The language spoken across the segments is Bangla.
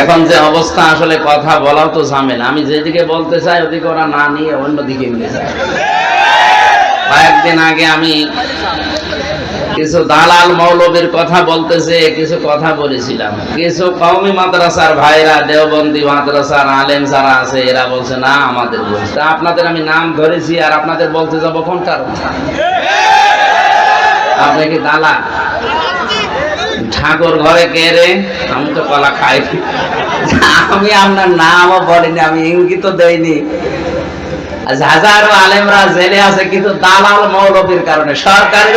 এখন যে অবস্থা, আসলে কথা বলাও তো ঝামেলা। আমি যেদিকে বলতে চাই, ওদিকে ওরা না নিয়ে অন্যদিকে নিয়ে যায়। কয়েকদিন আগে আমি কিছু দালাল মৌলবীর কথা বলতেছে, কিছু কথা বলেছিলাম। কিছু কওমি মাদ্রাসার ভাইরা, দেওবন্দি মাদ্রাসার আলেম যারা আছে, এরা বলছে, না, আমাদের বলছে। আপনাদের আমি নাম ধরেছি আর আপনাদের বলতে যাব কোনটার আপনি কি দালা ঠাকুর ঘরে কে রে? আমি তো কলা খাই। আমি আপনার নামও বলিনি আমি ইঙ্গিত দেইনি। হাজারো আলেমরা জেলে আছে, কিন্তু দালাল মৌলবীর কারণে। সরকারের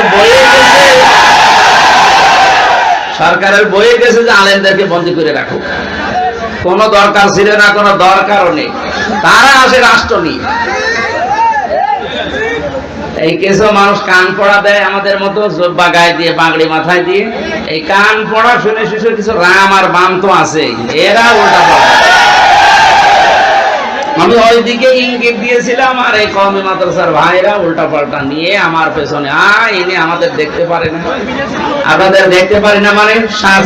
সরকারের বইয়ে গেছে যে আলেমদেরকে বন্দি করে রাখো কোনো দরকার ছিল না, কোনো দরকারও নেই। তারা আসে রাষ্ট্র নিয়ে। এই কিছু মানুষ কান পড়া দেয় আমাদের মতো, জব্বা গায়ে দিয়ে পাগড়ি মাথায় দিয়ে। এই কান পড়া শুনে শিশু কিছু রাম আর বাম তো আছে এরা পড়া আমি ওইদিকে ইঙ্গিত দিয়েছিলাম, আর এই কমে মাদ্রাসার ভাইরা উল্টা পাল্টা নিয়ে আমার পেছনে আ এনে আমাদের দেখতে পারে না। আপনাদের দেখতে পারি না মানে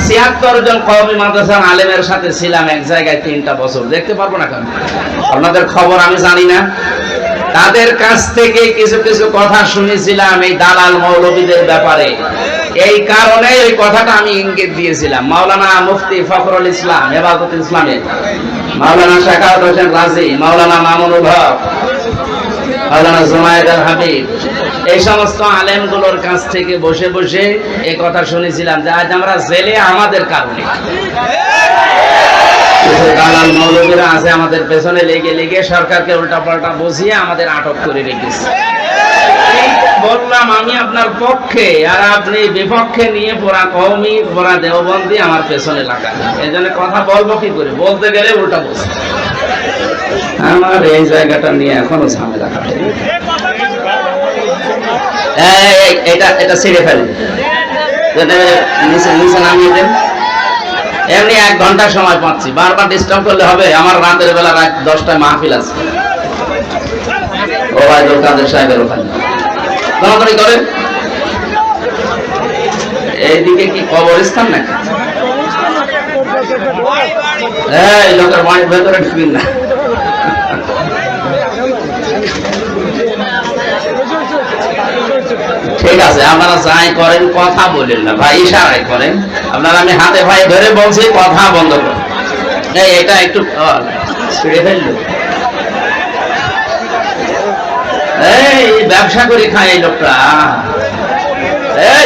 ছিয়াত্তর জন কমে মাদ্রাসার আলেমের সাথে ছিলাম এক জায়গায় তিনটা বছর। দেখতে পারব না কেন? আপনাদের খবর আমি জানি না। তাদের কাছ থেকে কিছু কিছু কথা শুনেছিলাম এই দালাল মৌলবীদের ব্যাপারে। এই কারণে এই কথাটা আমি ইঙ্গিত দিয়েছিলাম। মাওলানা মুফতি ফখরুল ইসলাম, হেফাজত ইসলামের মাওলানা শাকাউত হোসেন রাজি, মাওলানা মামুনুল হক মাওলানা জুমায়েদ আল হাবিব। এই সমস্ত আলেমগুলোর কাছ থেকে বসে বসে এই কথা শুনেছিলাম যে আজ আমরা জেলে আমাদের কারণে। দালাল মৌলবীরা আছে আমাদের পেছনে লেগে লেগে সরকারকে উল্টা পাল্টা বুঝিয়ে আমাদের আটক করে রেখেছে। বললাম, আমি আপনার পক্ষে আর আপনি বিপক্ষে নিয়ে পোড়া কৌমি পোড়া দেওবন্দি আমার পেছনে লাগান। এই জন্য কথা বলব কি করে? বলতে গেলে উল্টা বলছে। আমার এই জায়গাটা নিয়ে এখনও ঝামেলা কাটে এটা এটা ছিঁড়ে ফেলে। এটা নিচে নিচে নামিয়ে দেন। এমনি এক ঘণ্টা সময় পাচ্ছি। বারবার ডিস্টার্ব করলে হবে, আমার রাতের বেলা রাত দশটায় মাহফিল আছে। ও ভাই দোকানের সাহেবের ওখানে। দমাদমি করেন। এইদিকে কি কবরস্থান নাকি? এই লোকের মায়ের ভেতরে ঢুকিন না। ঠিক আছে, আপনারা যাই করেন, কথা বলেন না। ভাই ইশারাই করেন। আপনারা আমি হাতে ভাই ধরে বলছি, কথা বন্ধ করেন। এই, এটা একটু ছিঁড়ে এই, ব্যবসা করে খায় এই লোকটা। এই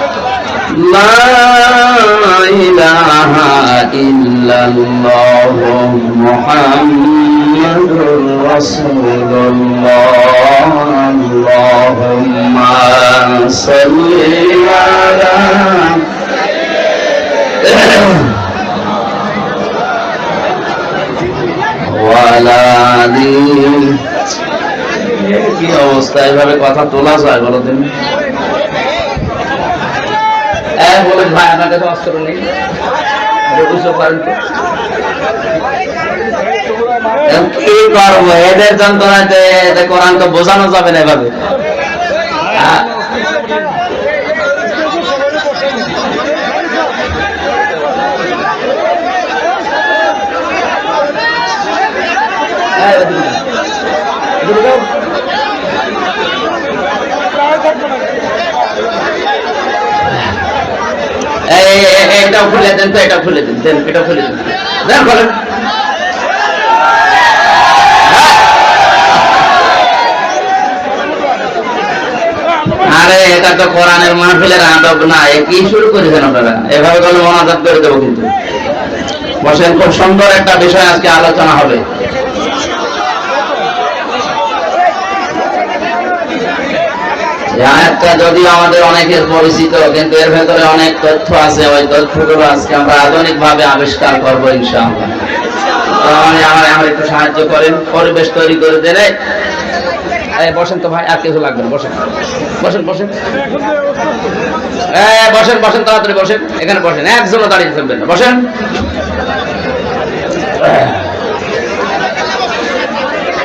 لا إله إلا الله محمد رسول الله اللهم صل على وعلى آله কি অবস্থা এভাবে কথা তোলা যায় বলো তুমি এই বলে ভাই আপনার কাছে অস্ত্র নেই। বুঝতে পারেন কি করব? এদের যন্ত্রণাতে কোরআন তো বোঝানো যাবে না এভাবে আ- এই, ওদিকে যাও। ওদিকে যাও। এটাও খুলে দেন তো এটাও খুলে দেন এটাও খুলে আরে, এটা তো কোরআনের মাহফিলের আদব না, এ কি শুরু করেছেন আপনারা? এভাবে কোনো মনাজাত করে দেবো কিন্তু। বসেন, খুব সুন্দর একটা বিষয় আজকে আলোচনা হবে এই আয়াতটা যদিও আমাদের অনেকের পরিচিত কিন্তু এর ভেতরে অনেক তথ্য আছে। ওই তথ্যগুলো আজকে আমরা আধুনিক ভাবে আবিষ্কার করব ইনশাআল্লাহ। তো আমার একটু সাহায্য করেন পরিবেশ তৈরি করে। এই, বসেন তো ভাই আর কিছু লাগবে বসেন। বসেন বসেন। বসেন বসেন তাড়াতাড়ি বসেন। এখানে বসেন একজনও দাঁড়িয়ে বসেন।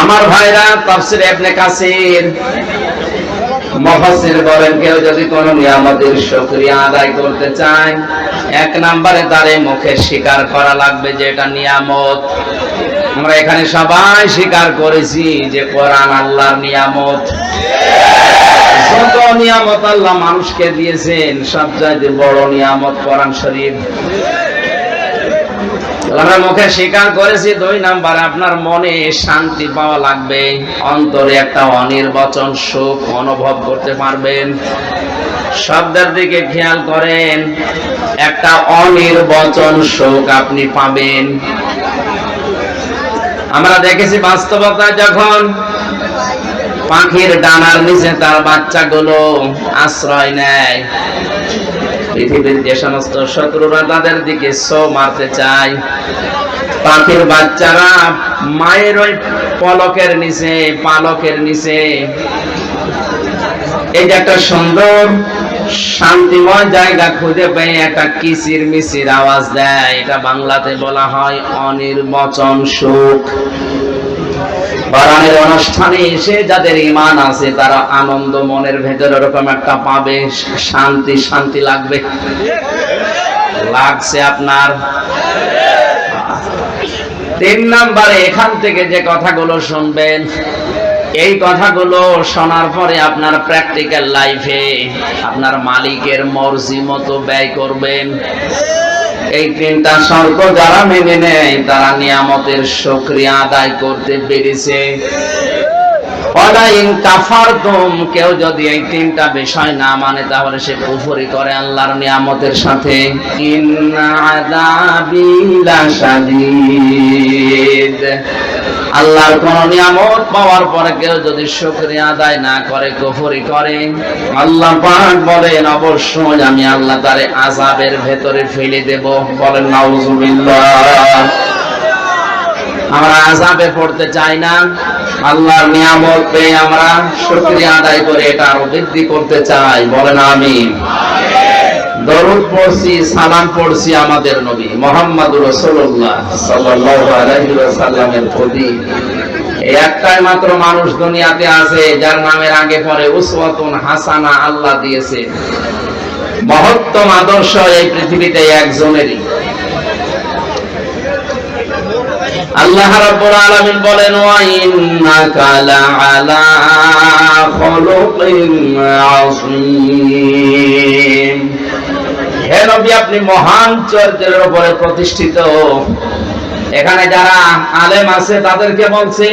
আমার ভাইরা তাফসির ইবনে কাসির মুফাসসির বলেন, কেউ যদি কোন নিয়ামতের শুকরিয়া আদায় করতে চায়, এক নম্বরে তার মুখে স্বীকার করা লাগবে যে এটা নিয়ামত। আমরা এখানে সবাই স্বীকার করেছি যে কোরআন আল্লাহর নিয়ামত। যত নিয়ামত আল্লাহ মানুষকে দিয়েছেন, সবচাইতে বড় নিয়ামত কোরআন শরীফ। আমরা মুখে স্বীকার করেছি দুই নাম্বার, আপনার মনে শান্তি পাওয়া লাগবে। অন্তরে একটা অনির্বচন সুখ অনুভব করতে পারবেন। শব্দের দিকে খেয়াল করেন, একটা অনির্বচন সুখ আপনি পাবেন। আমরা দেখেছি বাস্তবতায় যখন পাখির ডানার নিচে তার বাচ্চাগুলো আশ্রয় নেয় পৃথিবীর যে সমস্ত শত্রুরা তাদের দিকে সো মারতে চায়। পাখির বাচ্চারা মায়ের ওই পলকের নিচে, পালকের নিচে। এই যে একটা সুন্দর, শান্তিময় জায়গা খুঁজে পেয়ে একটা কিচির মিচির আওয়াজ দেয়। এটা বাংলাতে বলা হয় অনির্বচন সুখ। বারানের অনুষ্ঠানে এসে যাদের ইমান আছে, তারা আনন্দ মনের ভেতরে ওরকম একটা পাবে, শান্তি শান্তি লাগবে। লাগছে আপনার? তিন নাম্বারে এখান থেকে যে কথাগুলো শুনবেন, এই কথাগুলো শোনার পরে আপনার প্র্যাকটিক্যাল লাইফে আপনার মালিকের মর্জি মতো ব্যয় করবেন। এই তিনটা শর্ত যারা মেনে নেয় তারা নিয়ামতের সক্রিয়া আদায় করতে পেরেছে। কেউ যদি এই তিনটা বিষয় না মানে তাহলে সে কুফরি করে আল্লাহর নিয়ামতের সাথে। আল্লাহর কোন নিয়ামত পাওয়ার পরে কেউ যদি শুকরিয়া আদায় না করে, কুফরি করে। আল্লাহ পাক বলেন, অবশ্যই আমি আল্লাহ তারে আযাবের ভেতরে ফেলে দেব। বলেন, নাউজুবিল্লাহ। আমরা আজাবে পড়তে চাই না। আল্লাহর নিয়ামত পেয়ে আমরা শুকরিয়া আদায় করে এটা আরও বৃদ্ধি করতে চাই। বলেন আমি দরুদ পড়ছি, সালাম পড়ছি আমাদের নবী মোহাম্মদ রসুল্লাহ ওয়াসাল্লামের প্রতি। একটাই মাত্র মানুষ দুনিয়াতে আছে, যার নামের আগে পরে উসওয়াতুন হাসানা আল্লাহ দিয়েছে। মহত্তম আদর্শ এই পৃথিবীতে একজনেরই। আল্লাহ রাব্বুল আলামিন বলেন, ওয়া ইন্নাকা লাআলা খুলুকিন আযীম। হে নবী, আপনি মহান চরিত্রের উপরে প্রতিষ্ঠিত। এখানে যারা আলেম আছে, তাদেরকে বলছে,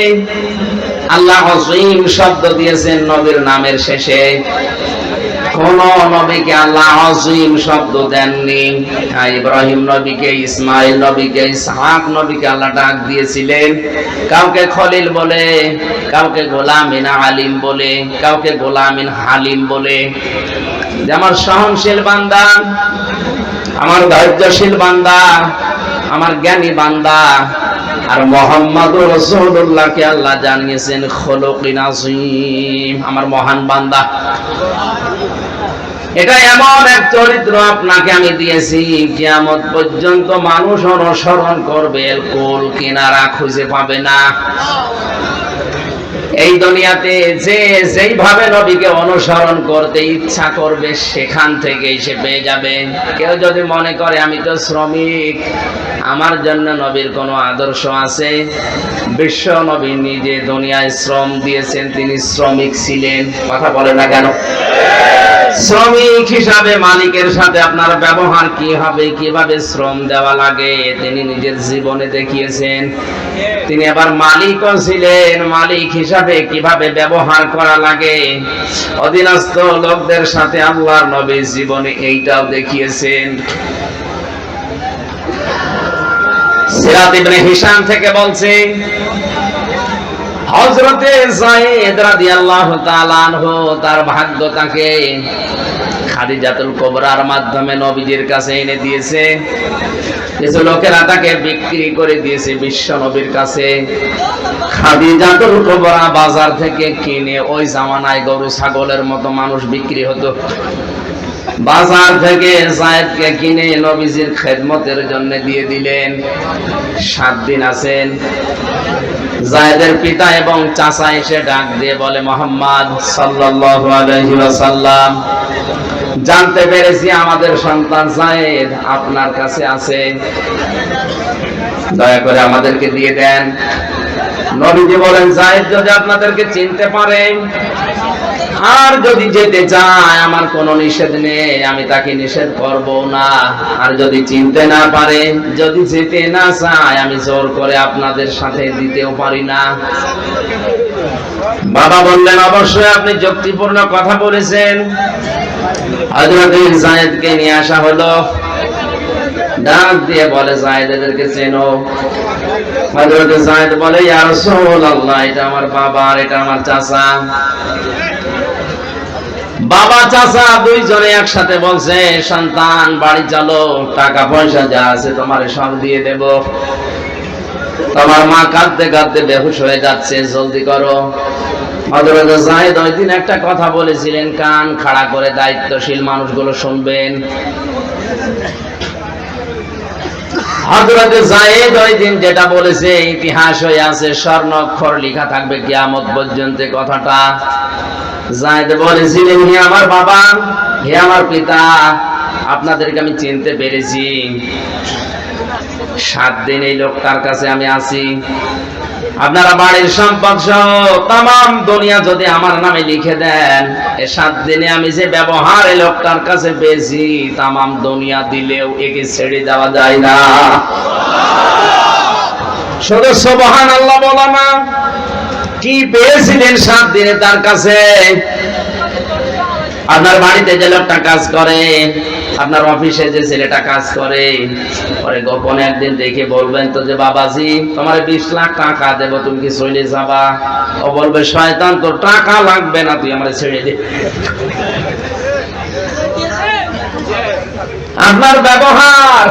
আল্লাহ আযীম শব্দ দিয়েছেন নবীর নামের শেষে। কোন নবীকে আল্লাহ আজিম শব্দ দেননি। হ্যাঁ, ইব্রাহিম নবীকে ইসমাইল নবীকে ইসহাক নবীকে আল্লাহ ডাক দিয়েছিলেন। কাউকে খলিল বলে কাউকে গোলামিন আলিম বলে কাউকে গোলামিন হালিম বলে। যে আমার সহনশীল বান্দা আমার ধৈর্যশীল বান্দা আমার জ্ঞানী বান্দা আর মোহাম্মদ রসুল্লাহকে আল্লাহ জানিয়েছেন খোলকিন আমার মহান বান্দা। এটা এমন এক চরিত্র আপনাকে আমি দিয়েছি, কিয়ামত পর্যন্ত মানুষ অনুসরণ করবে কোল কিনারা খুঁজে পাবে না। এই দুনিয়াতে যে যেইভাবে নবীকে অনুসরণ করতে ইচ্ছা করবে, সেখান থেকে সে পেয়ে যাবে। কেউ যদি মনে করে, আমি তো শ্রমিক, আমার জন্য নবীর কোনো আদর্শ আছে? বিশ্ব নবী নিজে দুনিয়ায় শ্রম দিয়েছেন, তিনি শ্রমিক ছিলেন। কথা বলে না কেন? শ্রমিক হিসাবে মালিকের সাথে আপনার ব্যবহার কি হবে, কীভাবে শ্রম দেওয়া লাগে, তিনি নিজের জীবনে দেখিয়েছেন। তিনি আবার মালিকও ছিলেন, মালিক হিসাবে কীভাবে ব্যবহার করা লাগে? অধীনস্থ লোকদের সাথে আল্লাহর নবীর জীবনে এইটাও দেখিয়েছেন। সিরাত ইবনে হিশাম থেকে বলছে, হযরতে যায়েদ রাদিয়াল্লাহু তাআলা আনহু তার ভাগ্য তাকে খাদিজাতুল কোবরার মাধ্যমে নবীজির কাছে এনে দিয়েছে। কিছু লোকেরা তাকে বিক্রি করে দিয়েছে বিশ্ব নবীর কাছে। খাদিজাতুল কোবরা বাজার থেকে কিনে ওই জামানায় গরু, ছাগলের মতো মানুষ বিক্রি হতো। বাজার থেকে জায়েদকে কিনে নবীজির খেদমতের জন্য দিয়ে দিলেন। সাত দিন আছেন। জায়েদের পিতা এবং চাচা এসে ডাক দিয়ে বলে, মোহাম্মদ সাল্লাল্লাহু আলাইহি ওয়াসাল্লাম জানতে পেরেছি আমাদের সন্তান সাহেব আপনার কাছে আছে। দয়া করে আমাদেরকে দিয়ে দেন। নবীজি বলেন জায়েদ যদি আপনাদেরকে চিনতে পারে, আর যদি যেতে চায়, আমার কোনো নিষেধ নেই, আমি তাকে নিষেধ করব না। আর যদি চিনতে না পারে, যদি যেতে না চায়, আমি জোর করে আপনাদের সাথে দিতেও পারি না। বাবা বললেন, অবশ্যই আপনি যুক্তিপূর্ণ কথা বলেছেন। হযরত জায়েদকে নিয়ে আসা হলো। ডাক দিয়ে বলে জায়েদ এদেরকে চেনো। হযরত জায়েদ বলে, ইয়া রাসূলুল্লাহ, এটা আমার বাবা আর এটা আমার চাচা। বাবা, চাচা দুইজনে একসাথে বলছে, সন্তান, বাড়ি চলো টাকা পয়সা যা আছে তোমার সব দিয়ে দেব। তোমার মা কাঁদতে কাঁদতে বেহুশ হয়ে যাচ্ছে, জলদি করো। হযরত জায়েদ ওই দিন একটা কথা বলেছিলেন, কান খাড়া করে দায়িত্বশীল মানুষগুলো শুনবেন। হযরত জায়েদ ওই দিন যেটা বলেছে, ইতিহাস হয়ে আছে স্বর্ণক্ষর লেখা থাকবে কিয়ামত পর্যন্ত কথাটা। জায়েদ বলেছিলেন, হে আমার বাবা, হে আমার পিতা, আপনাদেরকে আমি চিনতে পেরেছি। সাত দিন এই লোকটার কাছে আমি আছি। আপনারা বাড়ির সম্পদ সহ তাম দুনিয়া যদি আমার নামে লিখে দেন, এ সাত দিনে আমি যে ব্যবহার এই লোকটার কাছে পেয়েছি তাম দুনিয়া দিলেও একে ছেড়ে দেওয়া যায় না। শুধু সোবহান আল্লাহ বলা না, কি পেয়েছিলেন সাত দিনে তার কাছে? আপনার বাড়িতে যে লোকটা কাজ করে আপনার অফিসে যে ছেলেটা কাজ করে, পরে গোপনে একদিন দেখে বলবেন তো যে, বাবাজি, তোমার বিশ লাখ টাকা দেবো, তুমি কি চলে যাবা? ও বলবে, শয়তান, তোর টাকা লাগবে না, তুই আমার ছেড়ে দে। আপনার ব্যবহার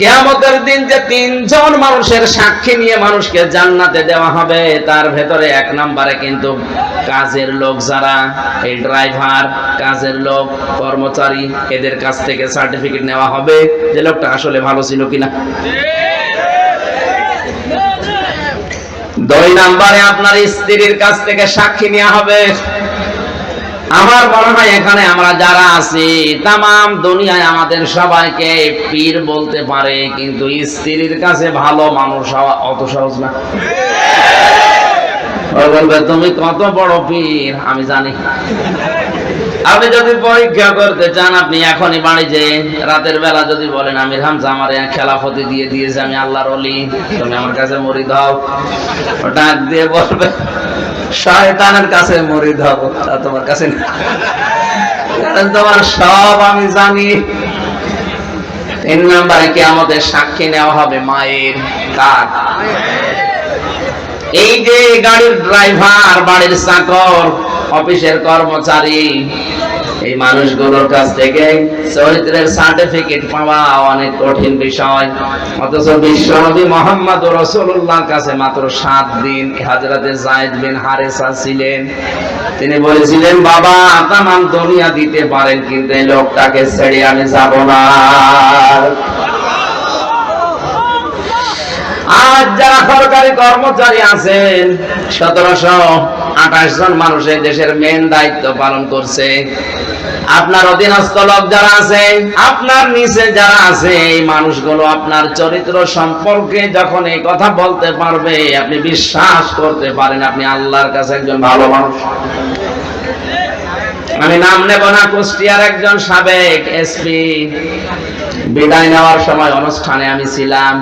কেয়ামতের দিন যে তিনজন মানুষের সাক্ষী নিয়ে মানুষকে জান্নাতে দেওয়া হবে, তার ভেতরে এক নম্বরে কিন্তু কাজের লোক যারা, এই ড্রাইভার, কাজের লোক, কর্মচারী, এদের কাছ থেকে সার্টিফিকেট নেওয়া হবে যে লোকটা আসলে ভালো ছিল কিনা। দুই নম্বরে আপনার স্ত্রীর কাছ থেকে সাক্ষী নেওয়া হবে। আমার মনে হয় এখানে, আমরা যারা আছি তাম দুনিয়ায় আমাদের সবাইকে পীর বলতে পারে, কিন্তু স্ত্রীর কাছে ভালো মানুষ হওয়া অত সহজ না। বলবে, তুমি কত বড় পীর? আমি জানি। আপনি যদি পরীক্ষা করতে চান, আপনি এখনই বাড়ি যে রাতের বেলা যদি বলেন, আমির হামজা, আমার এক খেলাফতি দিয়ে দিয়েছে, আমি আল্লাহর অলি তুমি আমার কাছে মরি দাও। ডাক দিয়ে বলবে, শয়তানের কাছে মরি দাও তোমার কাছে কারণ তোমার সব আমি জানি। তিন নম্বরে কি আমাদের সাক্ষী নেওয়া হবে মায়ের কার এই যে গাড়ির ড্রাইভার, বাড়ির চাকর, অফিসের কর্মচারী, এই মানুষগুলোর কাছ থেকে চরিত্রের সার্টিফিকেট পাওয়া অনেক কঠিন বিষয়। অথচ বিশ্বনবী মোহাম্মদ রসুল্লাহর কাছে মাত্র সাত দিন হাজরাতে জায়দ বিন হারেসা ছিলেন। তিনি বলেছিলেন, বাবা তাম দুনিয়া দিতে পারেন, কিন্তু এই লোকটাকে ছেড়ে আমি যাব না। আজ যারা সরকারি কর্মচারী আছেন, সতেরোশো আঠাশ জন মানুষ এই দেশের মেন দায়িত্ব পালন করছে। আপনার অধীনস্থ লোক যারা আছে, আপনার নিচে যারা আছে, এই মানুষগুলো আপনার চরিত্র সম্পর্কে যখন এই কথা বলতে পারবে, আপনি বিশ্বাস করতে পারেন, আপনি আল্লাহর কাছে একজন ভালো মানুষ। আমি নাম নেব না, কুষ্টিয়ার একজন সাবেক এসপি। বিদায় নেওয়ার সময় অনুষ্ঠানে আমি ছিলাম।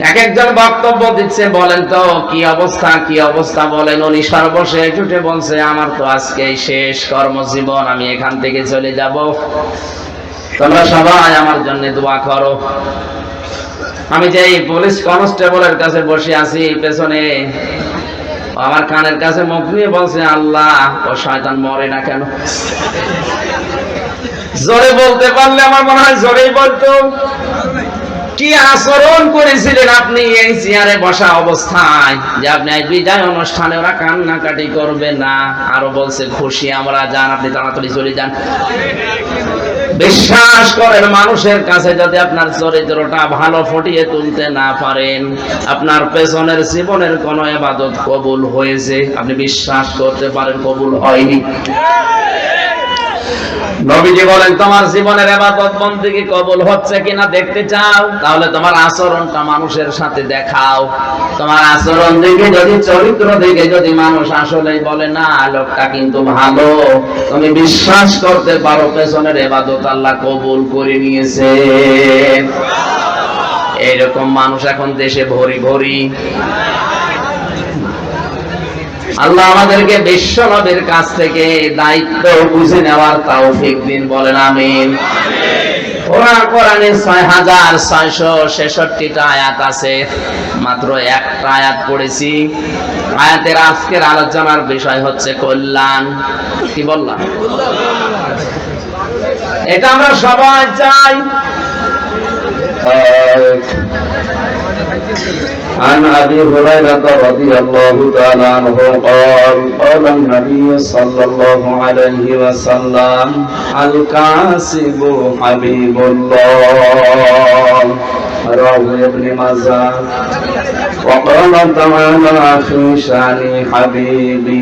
এক একজন বক্তব্য দিচ্ছে, বলেন তো, কি অবস্থা কি অবস্থা বলেন? উনি সর্বশেষ উঠে বলছে, আমার তো আজকে শেষ কর্মজীবন, আমি এখান থেকে চলে যাব। তোমরা সবাই আমার জন্য দোয়া করো। আমি যে পুলিশ কনস্টেবলের কাছে বসে আছি পেছনে আমার কানের কাছে মুখ নিয়ে বলছে, আল্লাহ, ও শয়তান মরে না কেন? জোরে বলতে পারলে আমার মনে হয় জোরেই বলতো। কি আচরণ করেছিলেন আপনি এই চেয়ারে বসা অবস্থায়? যে আপনি আজ বিদায় অনুষ্ঠানে ওরা কান্নাকাটি করবে না। আরও বলছে, খুশি, আমরা যান, আপনি তাড়াতাড়ি চলে যান। বিশ্বাস করেন, মানুষের কাছে যদি আপনার চরিত্রটা ভালো ফুটিয়ে তুলতে না পারেন, আপনার পেছনের জীবনের কোন এবাদত কবুল হয়েছে? আপনি বিশ্বাস করতে পারেন, কবুল হয়নি? নবীজি বলেন, তোমার জীবনের এবাদত হচ্ছে কিনা দেখতে চাও? তাহলে তোমার আচরণটা মানুষের সাথে দেখাও। তোমার আচরণ দেখে যদি, চরিত্র দেখে যদি মানুষ আসলেই বলে, না, লোকটা কিন্তু ভালো। তুমি বিশ্বাস করতে পারো, পেছনের এবাদত আল্লাহ কবুল করে নিয়েছে। এইরকম মানুষ এখন দেশে ভরি ভরি। আল্লাহ আমাদেরকে বিশ্ব নবীর কাছ থেকে দায়িত্ব বুঝে নেওয়ার তৌফিক দিন বলেন আমিন। কোরআনে ছয় হাজার ছয়শো ছেষট্টিটা আয়াত আছে মাত্র একটা আয়াত পড়েছি। আয়াতের আজকের আলোচনার বিষয় হচ্ছে কল্যাণ। কি বললাম? এটা আমরা সবাই চাই। عن ابي هريره رضي الله تعالى عنه قال قال النبي صلى الله عليه وسلم الكاسب حبيب الله رواه ابن ماجه وقال تعالى في شان حبيبي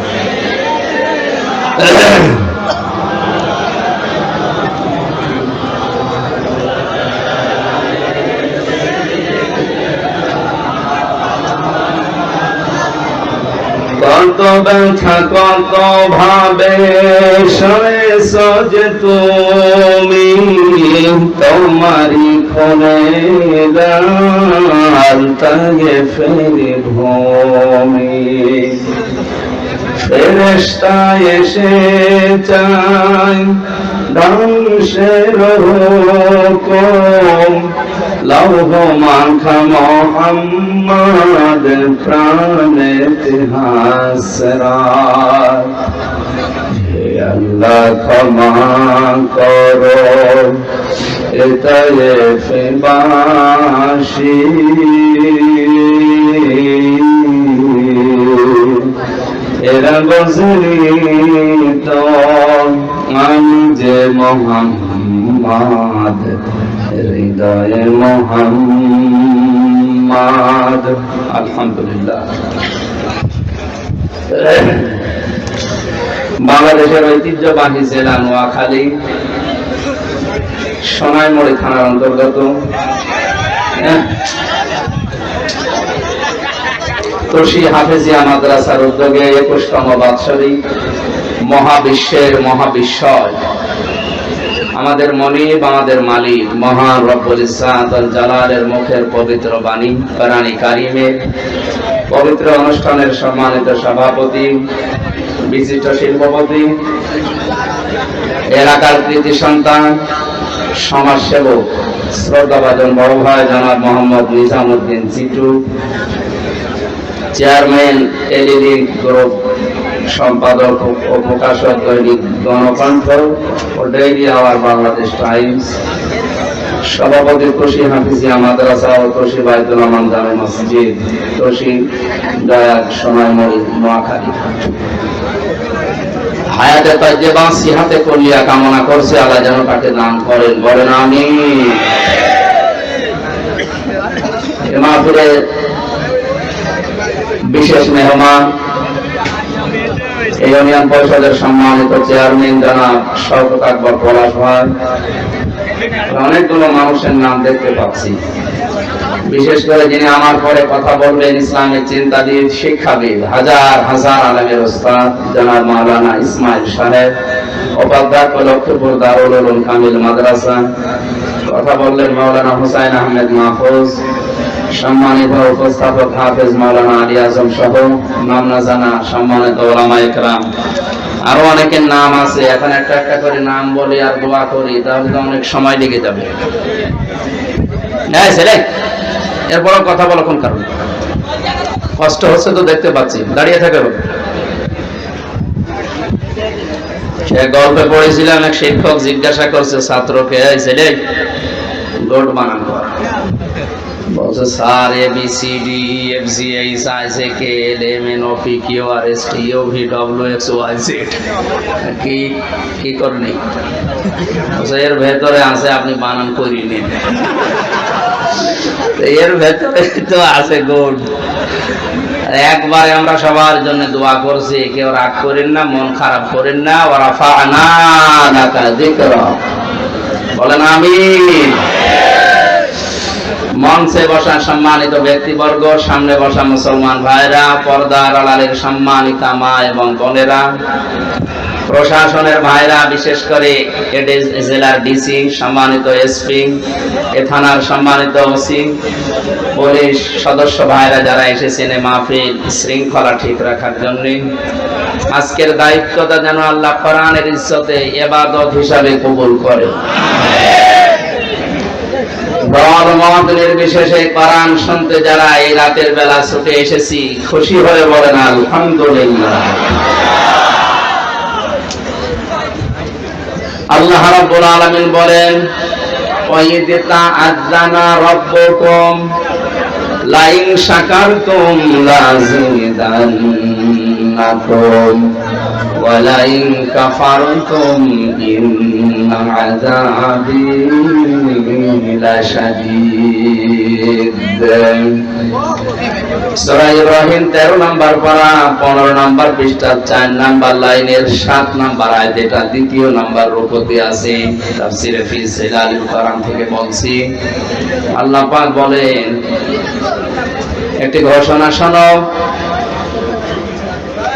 কত ব্যথা কত ভাবে সয়েছ যে তুমি তোমারি খনে তাগে ফেরি ভূমি। ফেরেস্তা এসে চাই ধ্বংসের হুকুম লৌহ মাখা মোহাম্মদ প্রাণ আল্লাহ ক্ষমা করো এতায়ে ফিবাসী। এরা বসলি তো আমি যে মোহাম্মদ, হৃদয়ে মোহাম্মদ। আলহামদুলিল্লাহ। বাংলাদেশের ঐতিহ্যবাহী জেলা নোয়াখালী, সোনাইমুড়ি থানার অন্তর্গত। তোষী হাফেজিয়া মাদ্রাসার উদ্যোগে একুশতম বাৎসরিক মহাবিশ্বের মহাবিশ্বয়। আমাদের মনিব, আমাদের মালিক, মহান রব্বুল ইসাত আল জালালের মুখের পবিত্র বাণী, কোরআনী কারিমের পবিত্র অনুষ্ঠানের সম্মানিত সভাপতি, বিশিষ্ট শিল্পপতি, এলাকার কৃতি সন্তান, সমাজসেবক, শ্রদ্ধাভাজন বড় ভাই জনাব Mohammad Nizamuddin Chitu chairman, LED group সম্পাদক ও প্রকাশক দৈনিক গণকণ্ঠ ও ডেইলি আওয়ার বাংলাদেশ টাইমস। সভাপতি তোষী হাফিজিয়া মাদ্রাসা ও তোষী বাইতুল আমান জামে মসজিদ তোষী দয়াক সোনাইমুড়ি নোয়াখালী। হায়াতে তাজ্জেবা সিহাতে কলিয়া কামনা করছে, আল্লাহ যেন তাকে দান করেন, বলেন আমি এ মাহফিলে বিশেষ মেহমান, ইউনিয়ন পরিষদের সম্মানিত চেয়ারম্যান জনাব শওকত আকবর পলাশ ভাই অনেকগুলো মানুষের নাম দেখতে পাচ্ছি। বিশেষ করে যিনি আমার পরে কথা বলবেন, ইসলামের চিন্তাবিদ, শিক্ষাবিদ, হাজার হাজার আলমের ওস্তাদ জনাব মাওলানা ইসমাইল সাহেব, উপাধ্যক্ষ লক্ষ্মীপুর দারুল কামিল মাদ্রাসা। কথা বললেন মাওলানা হুসাইন আহমেদ মাহফুজ। সম্মানিত উপস্থাপক হাফেজ মাওলানা আলী আজম সহ না জানা সম্মানিত ওলামা একরাম। আরও অনেকের নাম আছে, এখন একটা একটা করে নাম বলি আর দোয়া করি, তাহলে তো অনেক সময় লেগে যাবে। হ্যাঁ ছেলে এরপর কথা বলো কোন কারণ? কষ্ট হচ্ছে তো দেখতে পাচ্ছি, দাঁড়িয়ে থাকে সে গল্পে পড়েছিলাম এক শিক্ষক জিজ্ঞাসা করছে ছাত্রকে, "এই ছেলে নোট বানান। কে, কি এর ভেতরে আছে, আপনি বানান করি নিন এর ভেতরে তো আছে গোড একবারে আমরা সবার জন্য দোয়া করছি, কেউ রাগ করেন না, মন খারাপ করেন না। ওরা লাকা যিকরা। বলেন, আমিন। মঞ্চে বসা সম্মানিত ব্যক্তিবর্গ, সামনে বসা মুসলমান ভাইরা পর্দার আড়ালের সম্মানিতা মা এবং বোনেরা, প্রশাসনের ভাইরা বিশেষ করে জেলার ডিসি, সম্মানিত এসপি, এ থানার সম্মানিত ওসি, পুলিশ সদস্য ভাইরা যারা এসেছেন মাহফিল শৃঙ্খলা ঠিক রাখার জন্য। আজকের দায়িত্বটা যেন আল্লাহ কোরআনের ইজ্জতে, এবাদত হিসাবে কবুল করে। দল মত নির্বিশেষে কোরআন শুনতে যারা এই রাতের বেলা ছুটে এসেছি, খুশি হয়ে বলেন, আলহামদুলিল্লাহ। আল্লাহ রাব্বুল আলামিন বলেন ওয়াইদ তাআযানা রাব্বুকুম, লাইন শাকারতুম লাযিদান্নাকুম ولئن كفرتم إن عذابي لشديد সূরা ইব্রাহিম 13 নাম্বার পারা 15 নাম্বার পৃষ্ঠা 4 নাম্বার লাইনের 7 নাম্বার আয়াত এটা দ্বিতীয় নাম্বার রূপতে আছে তাফসিরে ফি সিলালিল কোরআন থেকে বলছি আল্লাহ পাক বলেন একটি ঘোষণা শোনো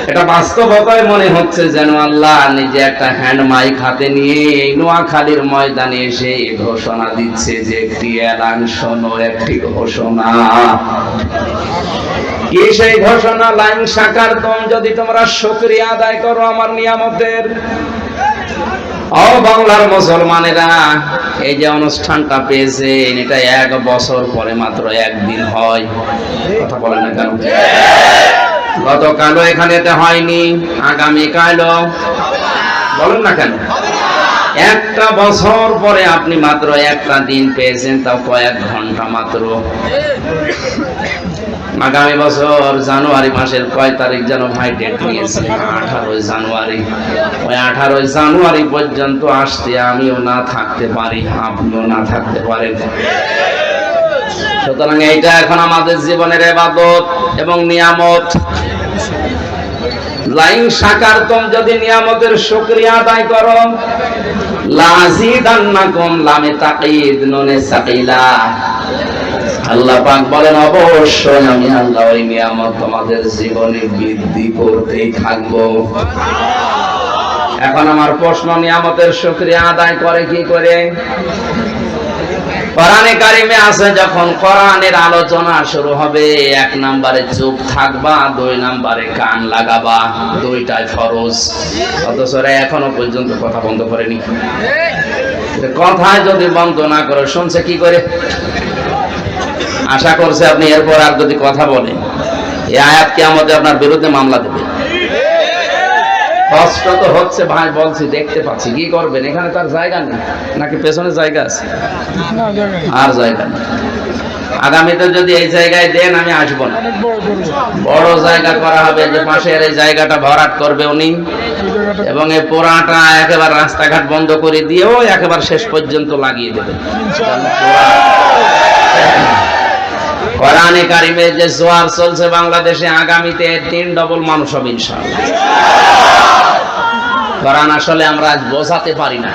এটা বাস্তবতায় মনে হচ্ছে যেন আল্লাহ নিজে একটা হ্যান্ড মাইক হাতে নিয়ে এই নোয়াখালীর ময়দানে এসে ঘোষণা দিচ্ছে যে একটি এলান শোনো, একটি ঘোষণা। কি সেই ঘোষণা? লাইন সাকার তোম যদি তোমরা শুকরিয়া আদায় করো আমার নিয়ামতের। ও বাংলার মুসলমানেরা, এই যে অনুষ্ঠানটা পেয়েছে এটা এক বছর পরে মাত্র একদিন হয়। কথা বলেন না কেন? গতকালও এখানেতে হয়নি, আগামীকালও। বলেন না কেন? একটা বছর পরে আপনি মাত্র একটা দিন পেয়েছেন, তাও কয়েক ঘণ্টা মাত্র। আগামী বছর জানুয়ারি মাসের কয় তারিখ যেন ভাই ডেট নিয়েছে? আঠারোই জানুয়ারি। ওই আঠারোই জানুয়ারি পর্যন্ত আসতে আমিও না থাকতে পারি, আপনিও না থাকতে পারেন। সুতরাং এইটা এখন আমাদের জীবনের এবাদত এবং নিয়ামত। লাইন সাকার তোম যদি নিয়ামতের শুকরিয়া আদায় করো লাজিদান্নাকুম লামে তাকিদ নুনে সাকিলা। আল্লাহ পাক বলেন, অবশ্যই আমি আল্লাহ ওই নিয়ামত তোমাদের জীবনে বৃদ্ধি করতেই থাকব। এখন আমার প্রশ্ন, নিয়ামতের শুকরিয়া আদায় করে কি করে? কোরআনে কারিমে আছে, যখন কোরআনের আলোচনা শুরু হবে, এক নম্বরে চুপ থাকবা, দুই নম্বরে কান লাগাবা, দুইটাই ফরজ। অথচ এখনও পর্যন্ত কথা বন্ধ করেনি। কথায় যদি বন্ধ না করে, শুনছে কি করে? আশা করছে আপনি এরপর আর যদি কথা বলেন, এই আয়াত কি আমাদের আপনার বিরুদ্ধে মামলা দেবে। কষ্ট তো হচ্ছে ভাই বলছি দেখতে পাচ্ছি। কি করবেন? এখানে তার জায়গা নেই। নাকি পেছনে জায়গা আছে? আর জায়গা নেই। আগামীতে যদি এই জায়গায় দেন আমি আসব না। বড় জায়গা করা হবে যে পাশের এই জায়গাটা ভরাট করবে উনি। এবং এই পোড়াটা একেবারে রাস্তাঘাট বন্ধ করে দিয়েও একেবারে শেষ পর্যন্ত লাগিয়ে দেবে। কোরআনে কারিমের যে জোয়ার চলছে বাংলাদেশে আগামীতে তিন ডবল মানুষ হবে ইনশাআল্লাহ। কোরআন আসলে আমরা আজ বোঝাতে পারি না।